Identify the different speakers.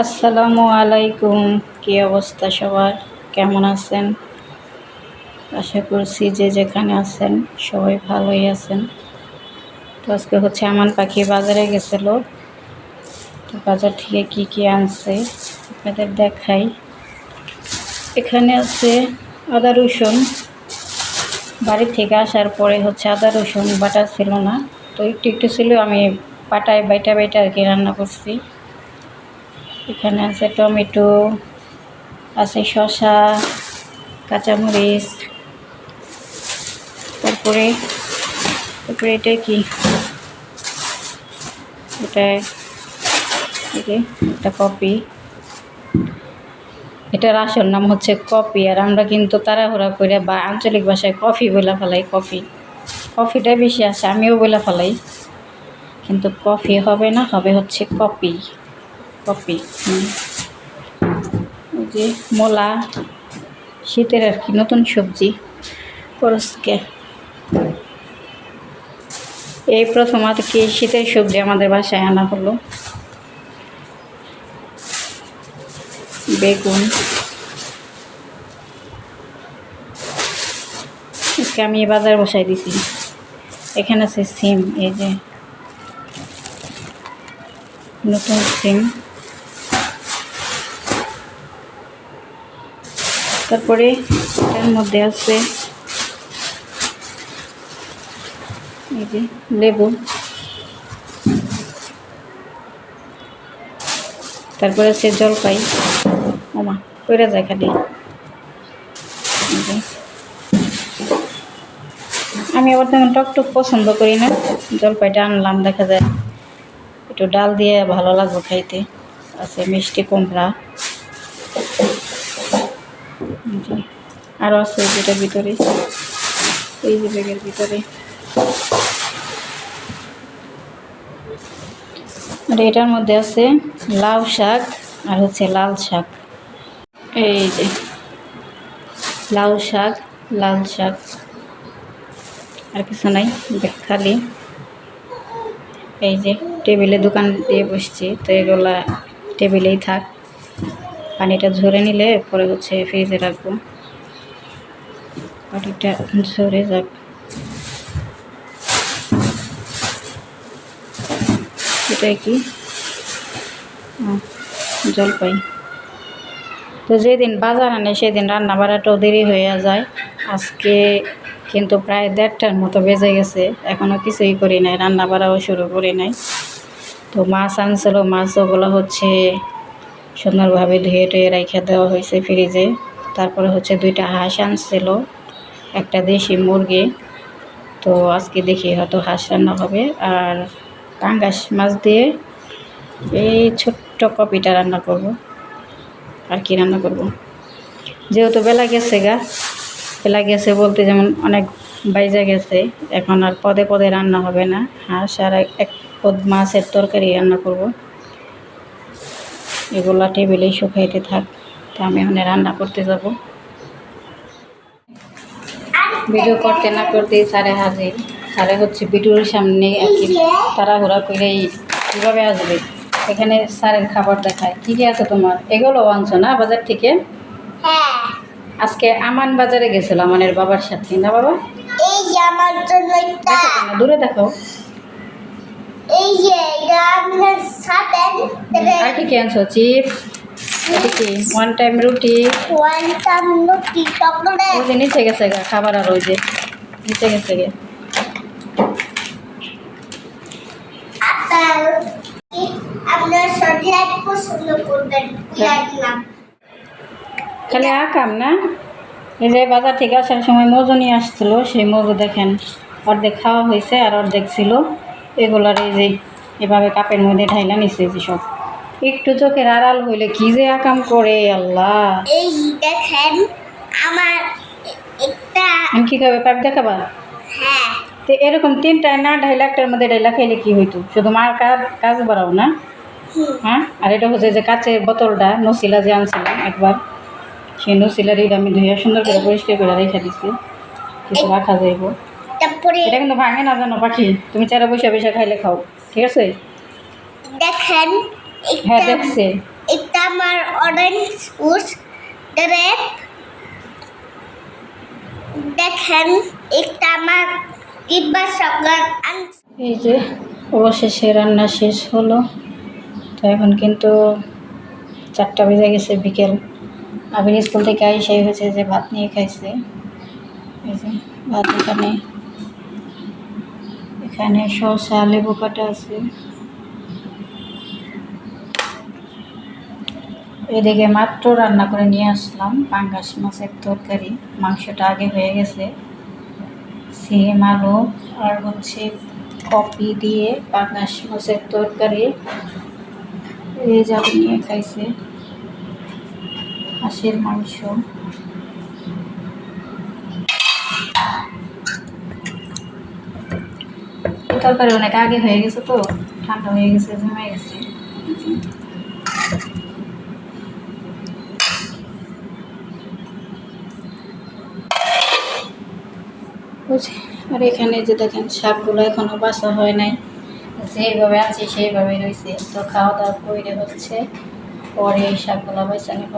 Speaker 1: আসসালামু আলাইকুম। কী অবস্থা সবার? কেমন আছেন? আশা করছি যে যেখানে আছেন সবাই ভালোই আছেন। তো আজকে হচ্ছে আমান পাখি বাজারে গেছিল। তো বাজার থেকে কি কি আনছে আপনাদের দেখাই। এখানে আছে আদা রসুন। বাড়ি থেকে আসার পরে হচ্ছে আদা রসুন বাটা ছিল না। তো একটু একটু ছিল, আমি পাটায় বাইটা বাইটা আর কি রান্না করছি। এখানে আছে টমেটো, আছে শসা, কাঁচামরিচ। তারপরে তারপরে এটা কি? এটা একটা কপি। এটার আসল নাম হচ্ছে কপি, আর আমরা কিন্তু তাড়াহুড়া করে বা আঞ্চলিক ভাষায় কফি বলে ফেলাই কফি। কফিটা বেশি আসে, আমিও বলে ফেলাই। কিন্তু কফি হবে না, হবে হচ্ছে কপি। কপি। ওই যে মোলা, শীতের আর কি নতুন সবজি করসকে এই প্রথম আর কি শীতের সবজি আমাদের বাসায় আনা হলো। বেগুন। আমি বাজার বসাই দিছি। এখানে আছে সিম, এই যে নতুন সিম। তারপরে এর মধ্যে আছে এই যে লেবু। তারপরে আছে জলপাই। ওমা কইরা যায় খালি। আমি আবার তেমন টকটক পছন্দ করি না। জলপাইটা আনলাম, দেখা যায়। একটু ডাল দিয়ে ভালো লাগবে খাইতে। আছে মিষ্টি কুমড়া। যে। আরও আছে যেটার ভিতরে। এই যে ব্যাগের ভিতরে। আর এটার মধ্যে আছে লাউ শাক আর হচ্ছে লাল শাক। এই যে লাউ শাক, লাল শাক। আর কিছু নাই খালি। এই যে টেবিলে দোকান দিয়ে বসছি, তো এগুলা টেবিলেই থাক। পানিটা ঝরে নিলে পরে হচ্ছে ফ্রিজে রাখব। পানিটা ঝরে যাক। এটা কি? জলপাই। তো যেদিন বাজার আনে, সেদিন রান্না বাড়াটাও দেরি হয়ে যায়। আজকে কিন্তু প্রায় দেড়টার মতো বেজে গেছে। এখনও কিছুই করি নাই, রান্না বাড়াও শুরু করি নাই। তো মাছ আনছিল, মাছ ওগুলো হচ্ছে সুন্দরভাবে ধুয়ে টুয়ে রেখে দেওয়া হয়েছে ফ্রিজে। তারপরে হচ্ছে দুইটা হাঁস আনছিল, একটা দেশি মুরগি। তো আজকে দেখি হয়তো হাঁস রান্না হবে। আর পাঙ্গাস মাছ দিয়ে এই ছোট্ট কপিটা রান্না করব। আর কি রান্না করব? যেহেতু বেলা গেছে গা, বেলা গেছে বলতে যেমন অনেক বাইজা গেছে, এখন আর পদে পদে রান্না হবে না। হাঁস আর এক পদ মাছের তরকারি রান্না করব। এগুলা টেবিলেই শুকাইতে থাক। তো আমি এখানে রান্না করতে যাব। ভিডিও করতে না করতে স্যারে হাজির। স্যারে হচ্ছে ভিডিওর সামনে কি তাড়াহুড়া করে কীভাবে আসবে? এখানে স্যারের খাবার দেখায়। কী কী আছে তোমার? এগুলো আনছো না বাজার থেকে? আজকে আমান বাজারে গেছিল আমানের বাবার সাথে না বাবা?
Speaker 2: এই যে আমার জন্য একটা
Speaker 1: দেখো কেন, দূরে দেখো
Speaker 2: এই যে
Speaker 1: চিপস? এটা কি? ওয়ান টাইম রুটি?
Speaker 2: ওয়ান টাইম রুটি চকলেট
Speaker 1: ওই নিচে গেছে গা খাবার আর ওই যে নিচে গেছে গে
Speaker 2: আপনার পছন্দ করবেন
Speaker 1: খালি আকাম না? এই যে বাজার থেকে আসার সময় মজু নিয়ে আসছিল সেই মজু দেখেন অর্ধেক খাওয়া হয়েছে আর অর্ধেক ছিল। এগুলার এই যে এভাবে কাপের মধ্যে ঢাইলা নিচ্ছে যে সব। একটু চোখের আড়াল হইলে কি যে আকাম করে আল্লাহ।
Speaker 2: এই দেখেন আমার একটা
Speaker 1: আমি কি খাবে পাইপ দেখাবা?
Speaker 2: হ্যাঁ।
Speaker 1: তো এরকম তিনটায় না ঢাই লাখটার মধ্যে ঢাইলা খাইলে কি হইতো? শুধু মার কাজ কাজ বাড়াও না? হ্যাঁ? আর এটা হচ্ছে যে কাচের বোতলটা নসিলা যে আনছিলাম একবার সেই নসিলার এটা আমি ধুয়ে সুন্দর করে পরিষ্কার করে রেখে দিচ্ছি কিছু রাখা যাইব। এটা কিন্তু ভাঙে না জানো পাখি। তুমি চারা বসে বসে খাইলে খাও। ঠিক আছে?
Speaker 2: দেখেন
Speaker 1: হ্যাঁ
Speaker 2: এটা আমার অরেঞ্জ জুস গ্রেপ দেখেন এটা আমার কিবা চকলেট আনছে
Speaker 1: এই যে অবশেষে রান্না শেষ হলো। তো এখন কিন্তু চারটা বেজে গেছে বিকেল। আবির স্কুল থেকে আইসাই হয়েছে যে ভাত নিয়ে খাইছে। এই যে ভাত এখানে। এখানে শসা লেবু কাটা আছে। এদিকে মাত্র রান্না করে নিয়ে আসলাম। পাঙ্গাস মাছের তরকারি। মাংসটা আগে হয়ে গেছে। সিম, আলু আর হচ্ছে কপি দিয়ে পাঙ্গাস মাছের তরকারি। এই যাবে নিয়ে খাইছে। হাঁসের মাংস। তরকারি অনেক আগে হয়ে গেছে তো। ঠান্ডা হয়ে গেছে, জমে গেছে। বুঝি। আর এখানে যে দেখেন, শাকগুলো এখনও বাসা হয় নাই। যেইভাবে আছে সেইভাবে রয়েছে তো খাওয়া দাওয়া করে হচ্ছে, পরে এই শাকগুলো বাসা নেব।